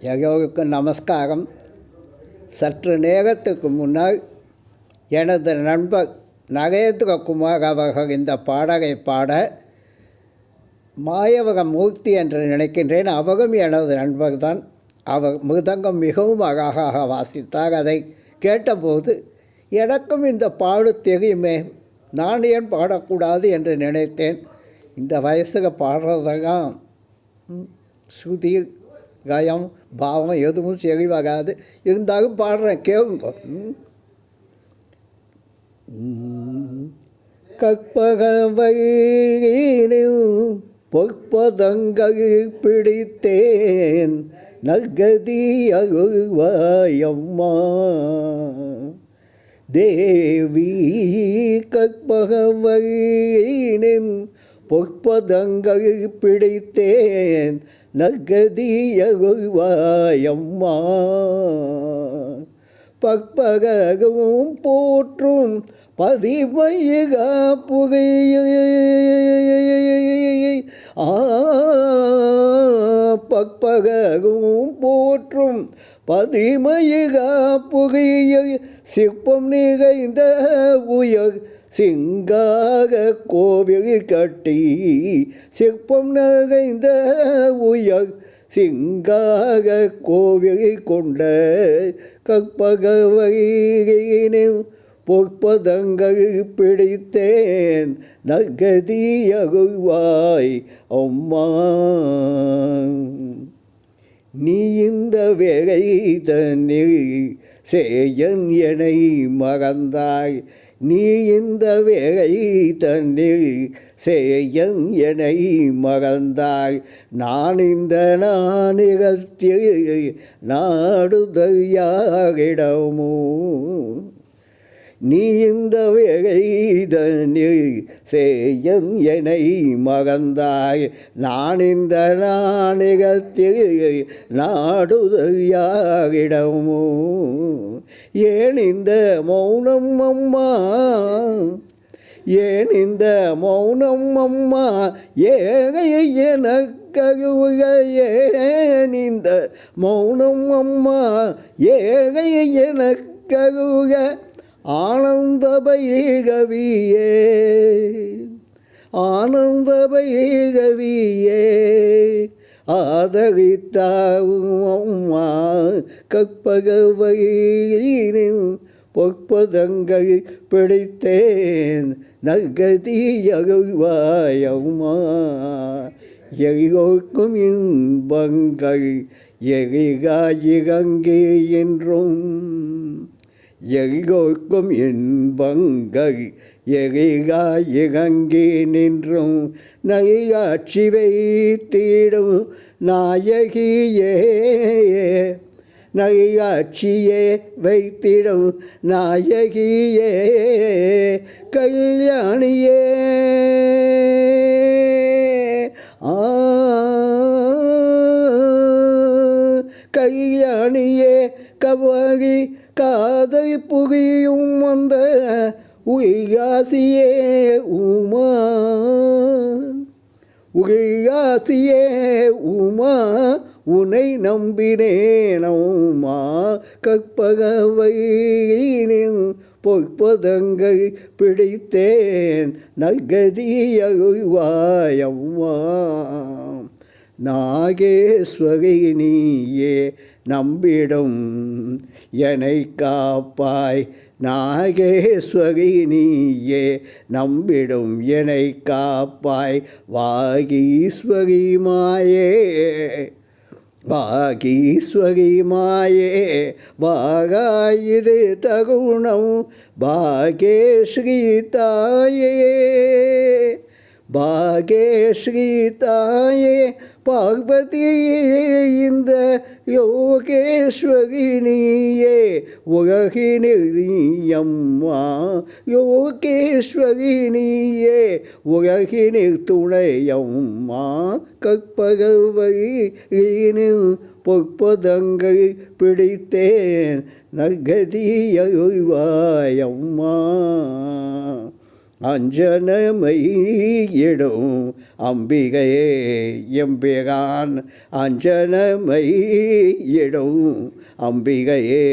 எல்லோருக்கும் நமஸ்காரம். சற்று நேரத்துக்கு முன்னால் எனது நண்பர் நரேந்திர குமார் அவர்கள் இந்த பாடலை பாட மாயவக மூர்த்தி என்று நினைக்கின்றேன். அவரும் எனது நண்பர் தான் அவர் மிருதங்கம் மிகவும் அழகாக வாசித்தார். அதை கேட்டபோது எனக்கும் இந்த பாடு தெரியுமே. நான் ஏன் பாடக்கூடாது என்று நினைத்தேன். இந்த வயசில் பாடுறதெல்லாம் ம், ஸ்ருதி கயம் பாவம் எதுவும் சரி இருந்தாலும் பாடுறேன் கேளுங்க ம். ம். கற்பகவையினில் பொற்பதங்கள் பிடித்தேன் நல்கதி அருள்வாயம்மா தேவி கற்பகவையினின் பொற்பதங்கள் பிடித்தேன். நற்கதி பக்பகவும் போற்றும் பதிமையுக புகையை. ஆ பற்பகவும் போற்றும் பதிமையுக புகையை. சிற்பம் நிகழ்ந்த உயர் சிங்காக கோவில் கட்டி சிற்பம் நகைந்த உயர் சிங்காக கோவில் கொண்ட கற்பகவையினில் பொற்பதங்கள் பிடித்தேன் நகதியகுவாய் அம்மா. நீ இந்த வேலை தன்னில் சேயன் எனை மறந்தாய். நீ இந்த வேலை தன்னில் சேயன் என்னை மறந்தாய். நான் இந்த நானிகத்தில் நாடுதல் யாரிடமோ நீ இந்த வேதனில் செய்யும் எனை மகந்தாய். நான் இந்த நாணிகத்தில் நாடுதையாகிடமோ ஏன் இந்த மௌனம் அம்மா ஏன் இந்த மௌனம் அம்மா ஏகை எனக்கருக ஏன் இந்த மௌனம் அம்மா ஏகை எனக்கருக ஆனந்தபயகவியே ஆனந்தபயகவியே ஆனந்த பைகவியே ஆதரித்தாவும் அம்மா கற்பகவையினின் பிடித்தேன். நற்கதி அருள்வாயம்மா எல்லோருக்கும் இன்பங்கள் எரிகாயிரங்கே என்றும். எல்லோருக்கும் இன்பங்கள். எரிகாயிரங்கே நின்றும் நகையாட்சி வைத்திடும் நாயகியே. நகையாட்சியே வைத்திடும் நாயகியே. கல்யாணியே. ஆ கையணியே கவரி காதை புரியும் வந்த உயாசியே உமா. உகையாசியே உமா உனை நம்பினேனோமா கற்பகவையினின் பொற்பதங்கள் பிடித்தேன் நகதி நாகேஸ்வரி நீயே நம்பிடும். என்னை காப்பாய் நாகேஸ்வரி நீயே நம்பிடும். என்னை காப்பாய் வாகீஸ்வரி மாயே. பாகீஸ்வரி மாயே பாகாயுது தகுணம் பாகேஸ்ரீ தாயே. பாகேஸ்ரீ தாயே பார்வதியே இந்த யோகேஸ்வரினியே உலகினியம்மா யோகேஸ்வரினியே உலகினில் துணையம்மா கற்பகவரியினில் பொற்பதங்கள் பிடித்தேன் நகதியம்மா அஞ்சனமையிடும் அம்பிகையே எம்பிகான் அஞ்சனமையிடும் அம்பிகையே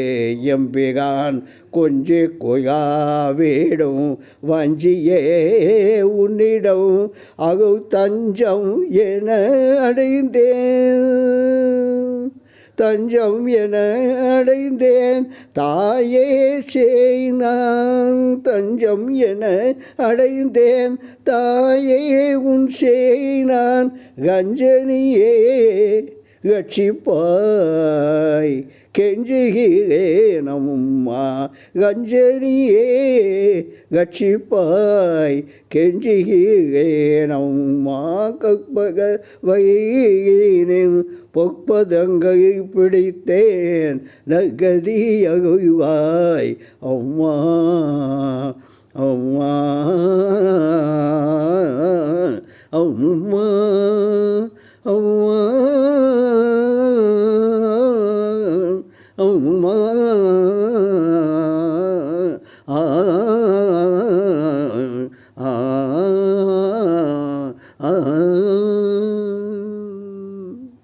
எம்பிகான் கொஞ்சி கொயாவிடும் வஞ்சியே உன்னிடம் அகு தஞ்சம் என அடைந்தேன். தஞ்சம் என அடைந்தேன். தாயே செய் நான் தஞ்சம் என அடைந்தேன். தாயே உன் செய் நான் கஞ்சனியே ரட்சிப்பாய் கெஞ்சுகிறேனம்மா கஞ்சனியே ரட்சிப்பாய் கெஞ்சுகிறேனம்மா கற்பக வகையினின் பொற்பதங்கை பிடித்தேன் நகதியகுவாய் அம்மா. அம்மா